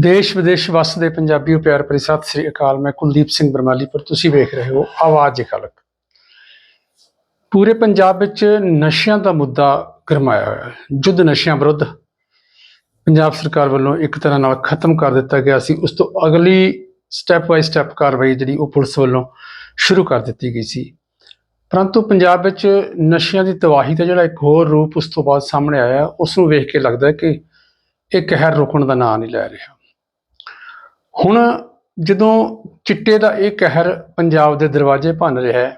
ਦੇਸ਼ ਵਿਦੇਸ਼ ਵਸਦੇ ਪੰਜਾਬੀਓ ਪਿਆਰ ਭਰੀ ਸਤਿ ਸ੍ਰੀ ਅਕਾਲ। ਮੈਂ ਕੁਲਦੀਪ ਸਿੰਘ ਬਰਮਾਲੀ ਪਰ ਤੁਸੀਂ ਵੇਖ ਰਹੇ ਹੋ ਆਵਾਜ਼ ਖਲਕ। ਪੂਰੇ ਪੰਜਾਬ ਵਿੱਚ ਨਸ਼ਿਆਂ ਦਾ ਮੁੱਦਾ ਗਰਮਾਇਆ ਹੋਇਆ ਹੈ। ਜੁੱਧ ਨਸ਼ਿਆਂ ਵਿਰੁੱਧ ਪੰਜਾਬ ਸਰਕਾਰ ਵੱਲੋਂ ਇੱਕ ਤਰ੍ਹਾਂ ਨਾਲ ਖਤਮ ਕਰ ਦਿੱਤਾ ਗਿਆ ਸੀ। ਉਸ ਤੋਂ ਅਗਲੀ ਸਟੈਪ ਬਾਈ ਸਟੈਪ ਕਾਰਵਾਈ ਜਿਹੜੀ ਉਹ ਪੁਲਿਸ ਵੱਲੋਂ ਸ਼ੁਰੂ ਕਰ ਦਿੱਤੀ ਗਈ ਸੀ। ਪਰੰਤੂ ਪੰਜਾਬ ਵਿੱਚ ਨਸ਼ਿਆਂ ਦੀ ਤਬਾਹੀ ਦਾ ਜਿਹੜਾ ਇੱਕ ਹੋਰ ਰੂਪ ਉਸ ਤੋਂ ਬਾਅਦ ਸਾਹਮਣੇ ਆਇਆ। ਉਸ ਨੂੰ ਵੇਖ ਕੇ ਲੱਗਦਾ ਹੈ ਕਿ ਇਹ ਕਹਿਰ ਰੁਕਣ ਦਾ ਨਾਂ ਨਹੀਂ ਲੈ ਰਿਹਾ। ਹੁਣ ਜਦੋਂ ਚਿੱਟੇ ਦਾ ਇਹ ਕਹਿਰ ਪੰਜਾਬ ਦੇ ਦਰਵਾਜ਼ੇ ਭੰਨ ਰਿਹਾ ਹੈ,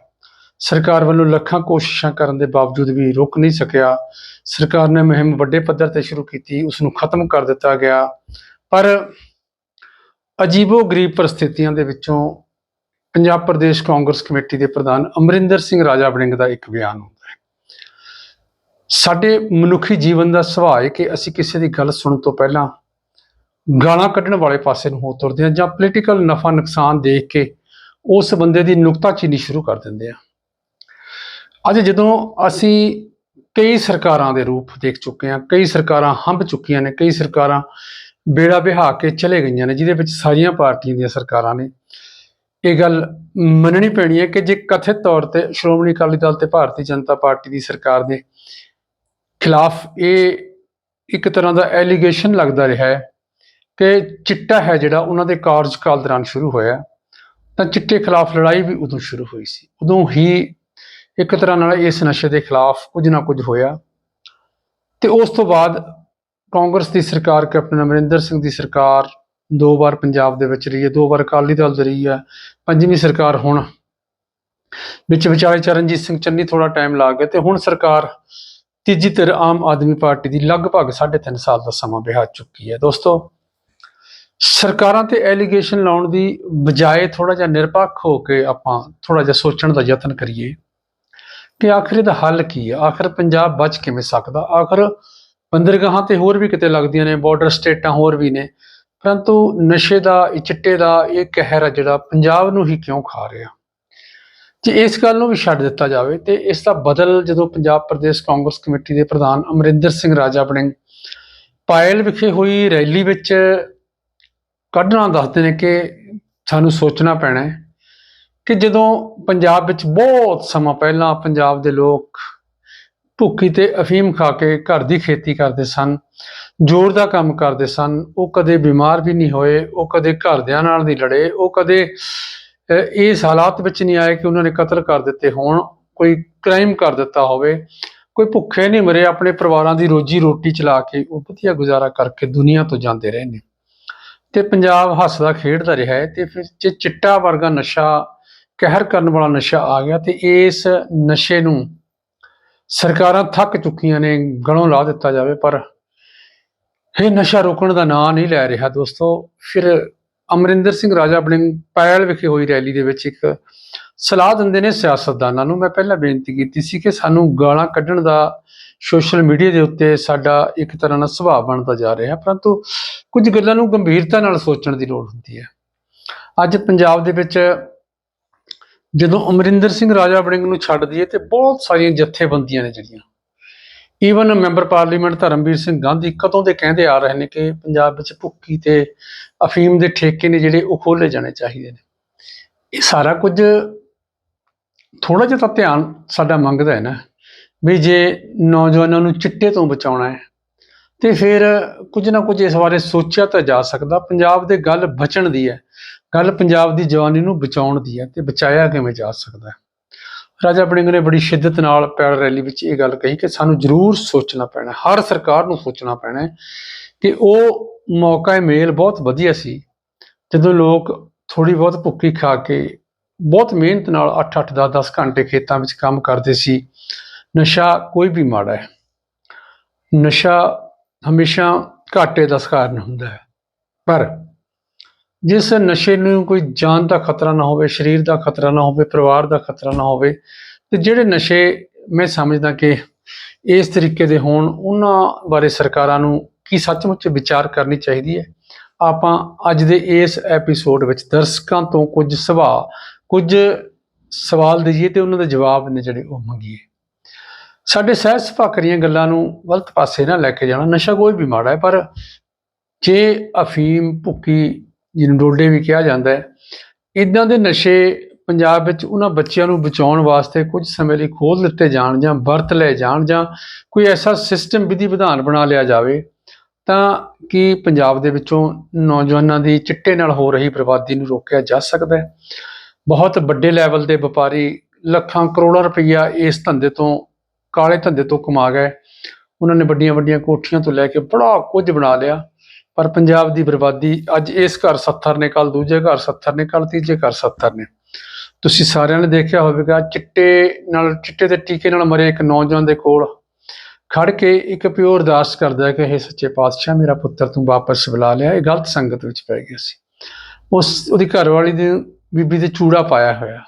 ਸਰਕਾਰ ਵੱਲੋਂ ਲੱਖਾਂ ਕੋਸ਼ਿਸ਼ਾਂ ਕਰਨ ਦੇ ਬਾਵਜੂਦ ਵੀ ਰੁਕ ਨਹੀਂ ਸਕਿਆ। ਸਰਕਾਰ ਨੇ ਮੁਹਿੰਮ ਵੱਡੇ ਪੱਧਰ ਤੇ ਸ਼ੁਰੂ ਕੀਤੀ ਉਸ ਨੂੰ ਖਤਮ ਕਰ ਦਿੱਤਾ ਗਿਆ। ਪਰ ਅਜੀਬੋ ਗਰੀਬ ਪਰਿਸਥਿਤੀਆਂ ਦੇ ਵਿੱਚੋਂ ਪੰਜਾਬ ਪ੍ਰਦੇਸ਼ ਕਾਂਗਰਸ ਕਮੇਟੀ ਦੇ ਪ੍ਰਧਾਨ ਅਮਰਿੰਦਰ ਸਿੰਘ ਰਾਜਾ ਵੜਿੰਗ ਦਾ ਇੱਕ ਬਿਆਨ ਹੁੰਦਾ ਹੈ। ਸਾਡੇ ਮਨੁੱਖੀ ਜੀਵਨ ਦਾ ਸੁਭਾਅ ਹੈ ਕਿ ਅਸੀਂ ਕਿਸੇ ਦੀ ਗੱਲ ਸੁਣਨ ਤੋਂ ਪਹਿਲਾਂ ਗਾਲਾਂ ਕੱਢਣ ਵਾਲੇ ਪਾਸੇ ਨੂੰ ਹੋ ਤੁਰਦੇ ਹਾਂ ਜਾਂ ਪੋਲੀਟੀਕਲ ਨਫਾ ਨੁਕਸਾਨ ਦੇਖ ਕੇ ਉਸ ਬੰਦੇ ਦੀ ਨੁਕਤਾਚੀਨੀ ਸ਼ੁਰੂ ਕਰ ਦਿੰਦੇ ਆ। ਅੱਜ ਜਦੋਂ ਅਸੀਂ ਕਈ ਸਰਕਾਰਾਂ ਦੇ ਰੂਪ ਦੇਖ ਚੁੱਕੇ ਹਾਂ, ਕਈ ਸਰਕਾਰਾਂ ਹੰਭ ਚੁੱਕੀਆਂ ਨੇ, ਕਈ ਸਰਕਾਰਾਂ ਬੇੜਾ ਵਿਹਾ ਕੇ ਚਲੇ ਗਈਆਂ ਨੇ, ਜਿਹਦੇ ਵਿੱਚ ਸਾਰੀਆਂ ਪਾਰਟੀਆਂ ਦੀਆਂ ਸਰਕਾਰਾਂ ਨੇ, ਇਹ ਗੱਲ ਮੰਨਣੀ ਪੈਣੀ ਹੈ ਕਿ ਜੇ ਕਥਿਤ ਤੌਰ ਤੇ ਸ਼੍ਰੋਮਣੀ ਅਕਾਲੀ ਦਲ ਤੇ ਭਾਰਤੀ ਜਨਤਾ ਪਾਰਟੀ ਦੀ ਸਰਕਾਰ ਦੇ ਖਿਲਾਫ ਇਹ ਇੱਕ ਤਰ੍ਹਾਂ ਦਾ ਐਲੀਗੇਸ਼ਨ ਲੱਗਦਾ ਰਿਹਾ ਹੈ ਕਿ ਚਿੱਟਾ ਹੈ ਜਿਹੜਾ ਉਹਨਾਂ ਦੇ ਕਾਰਜਕਾਲ ਦੌਰਾਨ ਸ਼ੁਰੂ ਹੋਇਆ, ਤਾਂ ਚਿੱਟੇ ਖਿਲਾਫ ਲੜਾਈ ਵੀ ਉਦੋਂ ਸ਼ੁਰੂ ਹੋਈ ਸੀ। ਉਦੋਂ ਹੀ ਇੱਕ ਤਰ੍ਹਾਂ ਨਾਲ ਇਸ ਨਸ਼ੇ ਦੇ ਖਿਲਾਫ ਕੁਝ ਨਾ ਕੁਝ ਹੋਇਆ। ਤੇ ਉਸ ਤੋਂ ਬਾਅਦ ਕਾਂਗਰਸ ਦੀ ਸਰਕਾਰ, ਕੈਪਟਨ ਅਮਰਿੰਦਰ ਸਿੰਘ ਦੀ ਸਰਕਾਰ ਦੋ ਵਾਰ ਪੰਜਾਬ ਦੇ ਵਿੱਚ ਰਹੀ ਹੈ, ਦੋ ਵਾਰ ਅਕਾਲੀ ਦਲ ਦੀ ਰਹੀ ਹੈ, ਪੰਜਵੀਂ ਸਰਕਾਰ ਹੁਣ ਵਿੱਚ ਵਿਚਾਲੇ ਚਰਨਜੀਤ ਸਿੰਘ ਚੰਨੀ ਥੋੜਾ ਟਾਈਮ ਲਾ ਗਿਆ ਤੇ ਹੁਣ ਸਰਕਾਰ ਤੀਜੀ ਧਿਰ ਆਮ ਆਦਮੀ ਪਾਰਟੀ ਦੀ ਲਗਭਗ 3.5 ਸਾਲ ਦਾ ਸਮਾਂ ਬਿਹਾ ਚੁੱਕੀ ਹੈ। ਦੋਸਤੋ ਸਰਕਾਰਾਂ ਤੇ ਐਲੀਗੇਸ਼ਨ ਲਾਉਣ ਦੀ ਬਜਾਏ ਥੋੜਾ ਜਿਹਾ ਨਿਰਪੱਖ ਹੋ ਕੇ ਆਪਾਂ ਥੋੜਾ ਜਿਹਾ ਸੋਚਣ ਦਾ ਯਤਨ ਕਰੀਏ ਕਿ ਆਖਰ ਇਹਦਾ ਹੱਲ ਕੀ ਹੈ ਆਖਰ ਪੰਜਾਬ ਬਚ ਕਿਵੇਂ ਸਕਦਾ? ਆਖਰ ਬੰਦਰਗਾਹਾਂ ਤੇ ਹੋਰ ਵੀ ਕਿਤੇ ਲੱਗਦੀਆਂ ਨੇ ਬਾਰਡਰ ਸਟੇਟਾਂ ਹੋਰ ਵੀ ਨੇ, ਪਰੰਤੂ ਨਸ਼ੇ ਦਾ, ਇਹ ਚਿੱਟੇ ਦਾ, ਇਹ ਕਹਿਰ ਆ ਜਿਹੜਾ ਪੰਜਾਬ ਨੂੰ ਹੀ ਕਿਉਂ ਖਾ ਰਿਹਾ? ਜੇ ਇਸ ਗੱਲ ਨੂੰ ਵੀ ਛੱਡ ਦਿੱਤਾ ਜਾਵੇ ਤੇ ਇਸ ਦਾ ਬਦਲ ਜਦੋਂ ਪੰਜਾਬ ਪ੍ਰਦੇਸ਼ ਕਾਂਗਰਸ ਕਮੇਟੀ ਦੇ ਪ੍ਰਧਾਨ ਅਮਰਿੰਦਰ ਸਿੰਘ ਰਾਜਾ ਬਣੇ, ਪਾਇਲ ਵਿਖੇ ਹੋਈ ਰੈਲੀ ਵਿੱਚ ਕੱਢਣਾ ਦੱਸਦੇ ਨੇ ਕਿ ਸਾਨੂੰ ਸੋਚਣਾ ਪੈਣਾ ਹੈ ਕਿ ਜਦੋਂ ਪੰਜਾਬ ਵਿੱਚ ਬਹੁਤ ਸਮਾਂ ਪਹਿਲਾਂ ਪੰਜਾਬ ਦੇ ਲੋਕ ਭੁੱਕੀ ਤੇ ਅਫੀਮ ਖਾ ਕੇ ਘਰ ਦੀ ਖੇਤੀ ਕਰਦੇ ਸਨ, ਜੋਰ ਦਾ ਕੰਮ ਕਰਦੇ ਸਨ, ਉਹ ਕਦੇ ਬਿਮਾਰ ਵੀ ਨਹੀਂ ਹੋਏ, ਉਹ ਕਦੇ ਘਰਦਿਆਂ ਨਾਲ ਨਹੀਂ ਲੜੇ, ਉਹ ਕਦੇ ਇਸ ਹਾਲਾਤ ਵਿੱਚ ਨਹੀਂ ਆਏ ਕਿ ਉਹਨਾਂ ਨੇ ਕਤਲ ਕਰ ਦਿੱਤੇ ਹੋਣ, ਕੋਈ ਕ੍ਰਾਈਮ ਕਰ ਦਿੱਤਾ ਹੋਵੇ, ਕੋਈ ਭੁੱਖੇ ਨਹੀਂ ਮਰੇ, ਆਪਣੇ ਪਰਿਵਾਰਾਂ ਦੀ ਰੋਜੀ ਰੋਟੀ ਚਲਾ ਕੇ ਉਹ ਵਧੀਆ ਗੁਜ਼ਾਰਾ ਕਰਕੇ ਦੁਨੀਆ ਤੋਂ ਜਾਂਦੇ ਰਹੇ ਨੇ। ਤੇ ਪੰਜਾਬ ਹੱਸਦਾ, ਖੇਡਦਾ ਰਿਹਾ ਹੈ ਤੇ ਫਿਰ ਜੇ ਚਿੱਟਾ ਵਰਗਾ ਨਸ਼ਾ, ਕਹਿਰ ਕਰਨ ਵਾਲਾ ਨਸ਼ਾ ਆ ਗਿਆ ਤੇ ਇਸ ਨਸ਼ੇ ਨੂੰ ਸਰਕਾਰਾਂ ਥੱਕ ਚੁੱਕੀਆਂ ਨੇ, ਗਲੋਂ ਲਾ ਦਿੱਤਾ ਜਾਵੇ, ਪਰ ਇਹ ਨਸ਼ਾ ਰੋਕਣ ਦਾ ਨਾਂ ਨਹੀਂ ਲੈ ਰਿਹਾ ਦੋਸਤੋ। ਫਿਰ ਅਮਰਿੰਦਰ ਸਿੰਘ ਰਾਜਾ ਬਲਿੰਗ ਪੈਲ ਵਿਖੇ ਹੋਈ ਰੈਲੀ ਦੇ ਵਿੱਚ ਇੱਕ ਸਲਾਹ ਦਿੰਦੇ ਨੇ ਸਿਆਸਤਦਾਨਾਂ ਨੂੰ। ਮੈਂ ਪਹਿਲਾਂ ਬੇਨਤੀ ਕੀਤੀ ਸੀ ਕਿ ਸਾਨੂੰ ਗਾਲਾਂ ਕੱਢਣ ਦਾ ਸੋਸ਼ਲ ਮੀਡੀਆ ਦੇ ਉੱਤੇ ਸਾਡਾ ਇੱਕ ਤਰ੍ਹਾਂ ਦਾ ਸੁਭਾਅ ਬਣਦਾ ਜਾ ਰਿਹਾ, ਪਰੰਤੂ ਕੁਝ ਗੱਲਾਂ ਨੂੰ ਗੰਭੀਰਤਾ ਨਾਲ ਸੋਚਣ ਦੀ ਲੋੜ ਹੁੰਦੀ ਹੈ। ਅੱਜ ਪੰਜਾਬ ਦੇ ਵਿੱਚ ਜਦੋਂ ਅਮਰਿੰਦਰ ਸਿੰਘ ਰਾਜਾ ਵੜਿੰਗ ਨੂੰ ਛੱਡ ਦਈਏ ਤੇ ਬਹੁਤ ਸਾਰੀਆਂ ਜਥੇਬੰਦੀਆਂ ਨੇ ਜਿਹੜੀਆਂ even member parliament Dharamvir Singh Gandhi ਕਦੋਂ ਦੇ ਕਹਿੰਦੇ ਆ ਰਹੇ ਨੇ ਕਿ ਪੰਜਾਬ ਵਿੱਚ ਭੁੱਕੀ ਤੇ ਅਫੀਮ ਦੇ ਠੇਕੇ ਨੇ ਜਿਹੜੇ ਉਹ ਖੋਲੇ ਜਾਣੇ ਚਾਹੀਦੇ ਨੇ। ਇਹ ਸਾਰਾ ਕੁਝ ਥੋੜਾ ਜਿਹਾ ਤਾਂ ਧਿਆਨ ਸਾਡਾ ਮੰਗਦਾ ਹੈ ਨਾ, ਵੀ ਜੇ ਨੌਜਵਾਨਾਂ ਨੂੰ ਚਿੱਟੇ ਤੋਂ ਬਚਾਉਣਾ ਹੈ, ਤੇ ਫਿਰ ਕੁਝ ਨਾ ਕੁਝ ਇਸ ਬਾਰੇ ਸੋਚਿਆ ਤਾਂ ਜਾ ਸਕਦਾ, ਪੰਜਾਬ ਦੇ ਗੱਲ ਬਚਣ ਦੀ ਹੈ, ਗੱਲ ਪੰਜਾਬ ਦੀ ਜਵਾਨੀ ਨੂੰ ਬਚਾਉਣ ਦੀ ਹੈ, ਤੇ ਬਚਾਇਆ ਕਿਵੇਂ ਜਾ ਸਕਦਾ ਹੈ? ਰਾਜਾ ਬੜਿੰਗ ਨੇ ਬੜੀ ਸ਼ਿੱਦਤ ਨਾਲ ਪੈੜ ਰੈਲੀ ਵਿੱਚ ਇਹ ਗੱਲ ਕਹੀ ਕਿ ਸਾਨੂੰ ਜ਼ਰੂਰ ਸੋਚਣਾ ਪੈਣਾ ਹਰ ਸਰਕਾਰ ਨੂੰ ਸੋਚਣਾ ਪੈਣਾ ਕਿ ਉਹ ਮੌਕਾ ਮੇਲ ਬਹੁਤ ਵਧੀਆ ਸੀ, ਜਦੋਂ ਲੋਕ ਥੋੜੀ ਬਹੁਤ ਭੁੱਖੀ ਖਾ ਕੇ ਬਹੁਤ ਮਿਹਨਤ ਨਾਲ 8-8 10-10 ਘੰਟੇ ਖੇਤਾਂ ਵਿੱਚ ਕੰਮ ਕਰਦੇ ਸੀ। ਨਸ਼ਾ ਕੋਈ ਵੀ ਮਾੜਾ ਹੈ। ਨਸ਼ਾ ਹਮੇਸ਼ਾ ਘਾਟੇ ਦਾ ਕਾਰਨ ਹੁੰਦਾ ਹੈ। ਪਰ ਜਿਸ ਨਸ਼ੇ ਨੂੰ ਕੋਈ ਜਾਨ ਦਾ ਖਤਰਾ ਨਾ ਹੋਵੇ, ਸਰੀਰ ਦਾ ਖਤਰਾ ਨਾ ਹੋਵੇ, ਪਰਿਵਾਰ ਦਾ ਖਤਰਾ ਨਾ ਹੋਵੇ, ਤੇ ਜਿਹੜੇ ਨਸ਼ੇ ਮੈਂ ਸਮਝਦਾ ਕਿ ਇਸ ਤਰੀਕੇ ਦੇ ਹੋਣ, ਉਹਨਾਂ ਬਾਰੇ ਸਰਕਾਰਾਂ ਨੂੰ ਕੀ ਸੱਚਮੁੱਚ ਵਿਚਾਰ ਕਰਨੀ ਚਾਹੀਦੀ ਹੈ? ਆਪਾਂ ਅੱਜ ਦੇ ਇਸ ਐਪੀਸੋਡ ਵਿੱਚ ਦਰਸ਼ਕਾਂ ਤੋਂ ਕੁਝ ਸਵਾਲ ਕੁਝ ਸਵਾਲ ਦਈਏ ਤੇ ਉਹਨਾਂ ਦੇ ਜਵਾਬ ਨੇ ਜਿਹੜੇ ਉਹ ਮੰਗੀਏ। ਸਾਡੇ ਸਹਿਜ ਸੁਭਾਅ ਕਰੀਆਂ ਗੱਲਾਂ ਨੂੰ ਗਲਤ ਪਾਸੇ ਨਾ ਲੈ ਕੇ ਜਾਣਾ। ਨਸ਼ਾ ਕੋਈ ਵੀ ਮਾੜਾ ਹੈ, ਪਰ ਜੇ ਅਫੀਮ, ਭੁੱਕੀ, ਜਿਹਨੂੰ ਡੋਡੇ ਵੀ ਕਿਹਾ ਜਾਂਦਾ ਹੈ ਇਦਾਂ ਦੇ ਨਸ਼ੇ ਪੰਜਾਬ ਵਿੱਚ ਉਹਨਾਂ ਬੱਚਿਆਂ ਨੂੰ ਬਚਾਉਣ ਵਾਸਤੇ ਕੁਝ ਸਮੇਂ ਲਈ ਖੋਲ ਦਿੱਤੇ ਜਾਣ ਜਾਂ ਵਰਤ ਲਏ ਜਾਣ ਜਾਂ ਕੋਈ ਐਸਾ ਸਿਸਟਮ ਵਿਧੀ ਵਿਧਾਨ ਬਣਾ ਲਿਆ ਜਾਵੇ, ਤਾਂ ਕਿ ਪੰਜਾਬ ਦੇ ਵਿੱਚੋਂ ਨੌਜਵਾਨਾਂ ਦੀ ਚਿੱਟੇ ਨਾਲ ਹੋ ਰਹੀ ਬਰਬਾਦੀ ਨੂੰ ਰੋਕਿਆ ਜਾ ਸਕਦਾ ਹੈ? ਬਹੁਤ ਵੱਡੇ ਲੈਵਲ ਦੇ ਵਪਾਰੀ ਲੱਖਾਂ ਕਰੋੜਾਂ ਰੁਪਈਆ ਇਸ ਧੰਦੇ ਤੋਂ, ਕਾਲੇ ਧੰਦੇ ਤੋਂ ਕਮਾ ਗਏ। ਉਹਨਾਂ ਨੇ ਵੱਡੀਆਂ ਵੱਡੀਆਂ ਕੋਠੀਆਂ ਤੋਂ ਲੈ ਕੇ ਬੜਾ ਕੁਝ ਬਣਾ ਲਿਆ। ਪਰ ਪੰਜਾਬ ਦੀ ਬਰਬਾਦੀ ਅੱਜ ਇਸ ਘਰ 70 ਨੇ ਕੱਲ ਦੂਜੇ ਘਰ 70 ਨੇ ਕੱਲ ਤੀਜੇ ਘਰ 70 ਨੇ। ਤੁਸੀਂ ਸਾਰਿਆਂ ਨੇ ਦੇਖਿਆ ਹੋਵੇਗਾ, ਚਿੱਟੇ ਨਾਲ, ਚਿੱਟੇ ਦੇ ਟੀਕੇ ਨਾਲ ਮਰੇ ਇੱਕ ਨੌਜਵਾਨ ਦੇ ਕੋਲ। ਖੜ ਕੇ ਇੱਕ ਪਿਓ ਅਰਦਾਸ ਕਰਦਾ ਕਿ ਇਹ ਸੱਚੇ ਪਾਤਸ਼ਾਹ, ਮੇਰਾ ਪੁੱਤਰ ਤੂੰ ਵਾਪਸ ਬੁਲਾ ਲਿਆ। ਇਹ ਗਲਤ ਸੰਗਤ ਵਿੱਚ ਪੈ ਗਿਆ ਸੀ। ਉਸ, ਉਹਦੀ ਘਰਵਾਲੀ ਦੀ ਬੀਬੀ 'ਤੇ ਚੂੜਾ ਪਾਇਆ ਹੋਇਆ।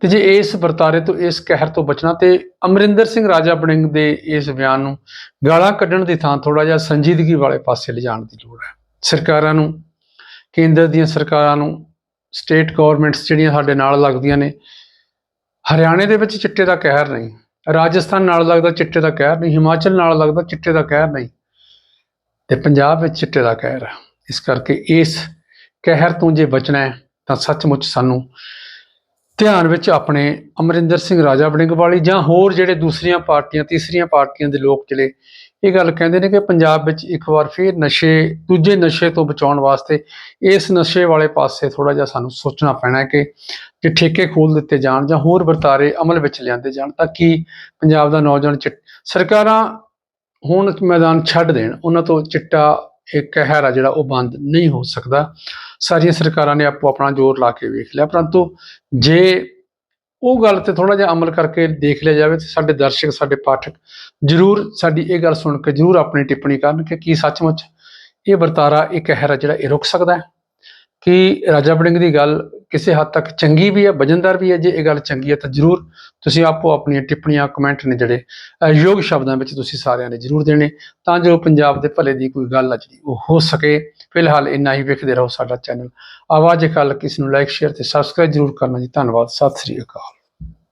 ਤੇ ਜੇ ਇਸ ਵਰਤਾਰੇ ਤੋਂ ਇਸ ਕਹਿਰ ਤੋਂ ਬਚਣਾ ਤੇ ਅਮਰਿੰਦਰ ਸਿੰਘ ਰਾਜਾ ਬੜਿੰਗ ਦੇ ਇਸ ਬਿਆਨ ਨੂੰ ਗਾਲਾਂ ਕੱਢਣ ਦੀ ਥਾਂ ਥੋੜਾ ਜਿਹਾ ਸੰਜੀਦਗੀ ਵਾਲੇ ਪਾਸੇ ਲਿਜਾਣ ਦੀ ਲੋੜ ਹੈ। ਸਰਕਾਰਾਂ ਨੂੰ, ਕੇਂਦਰ ਦੀਆਂ ਸਰਕਾਰਾਂ ਨੂੰ, ਸਟੇਟ ਗਵਰਨਮੈਂਟਸ ਜਿਹੜੀਆਂ ਸਾਡੇ ਨਾਲ ਲੱਗਦੀਆਂ ਨੇ, ਹਰਿਆਣੇ ਦੇ ਵਿੱਚ ਚਿੱਟੇ ਦਾ ਕਹਿਰ ਨਹੀਂ, ਰਾਜਸਥਾਨ ਨਾਲ ਲੱਗਦਾ ਚਿੱਟੇ ਦਾ ਕਹਿਰ ਨਹੀਂ, ਹਿਮਾਚਲ ਨਾਲ ਲੱਗਦਾ ਚਿੱਟੇ ਦਾ ਕਹਿਰ ਨਹੀਂ, ਤੇ ਪੰਜਾਬ ਵਿੱਚ ਚਿੱਟੇ ਦਾ ਕਹਿਰ ਇਸ ਕਰਕੇ ਇਸ ਕਹਿਰ ਤੋਂ ਜੇ ਬਚਣਾ ਹੈ ਤਾਂ ਸੱਚਮੁੱਚ ਸਾਨੂੰ ਧਿਆਨ ਵਿੱਚ ਆਪਣੇ ਅਮਰਿੰਦਰ ਸਿੰਘ ਰਾਜਾ ਵੜਿੰਗ ਵਾਲੀ ਜਾਂ ਹੋਰ ਜਿਹੜੇ ਦੂਸਰੀਆਂ ਪਾਰਟੀਆਂ, ਤੀਸਰੀਆਂ ਪਾਰਟੀਆਂ ਦੇ ਲੋਕ ਜਿਹੜੇ ਇਹ ਗੱਲ ਕਹਿੰਦੇ ਨੇ ਕਿ ਪੰਜਾਬ ਵਿੱਚ ਇੱਕ ਵਾਰ ਫਿਰ ਨਸ਼ੇ, ਦੂਜੇ ਨਸ਼ੇ ਤੋਂ ਬਚਾਉਣ ਵਾਸਤੇ ਇਸ ਨਸ਼ੇ ਵਾਲੇ ਪਾਸੇ ਥੋੜਾ ਜਿਹਾ ਸਾਨੂੰ ਸੋਚਣਾ ਪੈਣਾ ਹੈ ਕਿ ਕਿ ਠੇਕੇ ਖੋਲ ਦਿੱਤੇ ਜਾਣ ਜਾਂ ਹੋਰ ਵਰਤਾਰੇ ਅਮਲ ਵਿੱਚ ਲਿਆਂਦੇ ਜਾਣ ਤਾਂ ਕਿ ਪੰਜਾਬ ਦਾ ਨੌਜਵਾਨ ਚਿੱਟ ਸਰਕਾਰਾਂ ਹੁਣ ਮੈਦਾਨ ਛੱਡ ਦੇਣ, ਉਹਨਾਂ ਤੋਂ ਚਿੱਟਾ ਇਹ ਕਹਿਰ ਆ ਜਿਹੜਾ ਉਹ ਬੰਦ ਨਹੀਂ ਹੋ ਸਕਦਾ। ਸਾਰੀਆਂ ਸਰਕਾਰਾਂ ਨੇ ਆਪੋ ਆਪਣਾ ਜ਼ੋਰ ਲਾ ਕੇ ਵੇਖ ਲਿਆ। ਪਰੰਤੂ ਜੇ ਉਹ ਗੱਲ ਤੇ ਥੋੜਾ ਜਿਹਾ ਅਮਲ ਕਰਕੇ ਦੇਖ ਲਿਆ ਜਾਵੇ ਤੇ ਸਾਡੇ ਦਰਸ਼ਕ, ਸਾਡੇ ਪਾਠਕ ਜਰੂਰ ਸਾਡੀ ਇਹ ਗੱਲ ਸੁਣ ਕੇ ਜਰੂਰ ਆਪਣੀ ਟਿੱਪਣੀ ਕਰਨ ਕਿ ਕੀ ਸੱਚਮੁੱਚ ਇਹ ਵਰਤਾਰਾ ਇਹ ਕਹਿਰ ਆ ਜਿਹੜਾ ਇਹ ਰੁਕ ਸਕਦਾ ਹੈ। ਕਿ ਰਾਜਾ ਵੜਿੰਗ ਦੀ ਗੱਲ ਕਿਸੇ ਹੱਦ ਤੱਕ ਚੰਗੀ ਵੀ ਹੈ, ਵਜਨਦਾਰ ਵੀ ਹੈ, ਜੇ ਇਹ ਗੱਲ ਚੰਗੀ ਹੈ ਤਾਂ ਜਰੂਰ ਤੁਸੀਂ ਆਪੋ ਆਪਣੀਆਂ ਟਿੱਪਣੀਆਂ ਕਮੈਂਟ ਨੇ ਜਿਹੜੇ, ਅਹ, ਯੋਗ ਸ਼ਬਦਾਂ ਵਿੱਚ ਤੁਸੀਂ ਸਾਰਿਆਂ ਨੇ ਜਰੂਰ ਦੇਣੇ, ਤਾਂ ਜੋ ਪੰਜਾਬ ਦੇ ਭਲੇ ਦੀ ਕੋਈ ਗੱਲ ਆ ਜਿਹੜੀ ਉਹ ਹੋ ਸਕੇ। ਫਿਲਹਾਲ ਇੰਨਾ ਹੀ, ਵੇਖਦੇ ਰਹੋ ਸਾਡਾ ਚੈਨਲ ਆਵਾਜ਼ ਕੱਲ ਕਿਸ ਨੂੰ ਲਾਈਕ ਸ਼ੇਅਰ ਤੇ ਸਬਸਕ੍ਰਾਈਬ ਜਰੂਰ ਕਰਨਾ ਜੀ। ਧੰਨਵਾਦ, ਸਤਿ ਸ੍ਰੀ ਅਕਾਲ।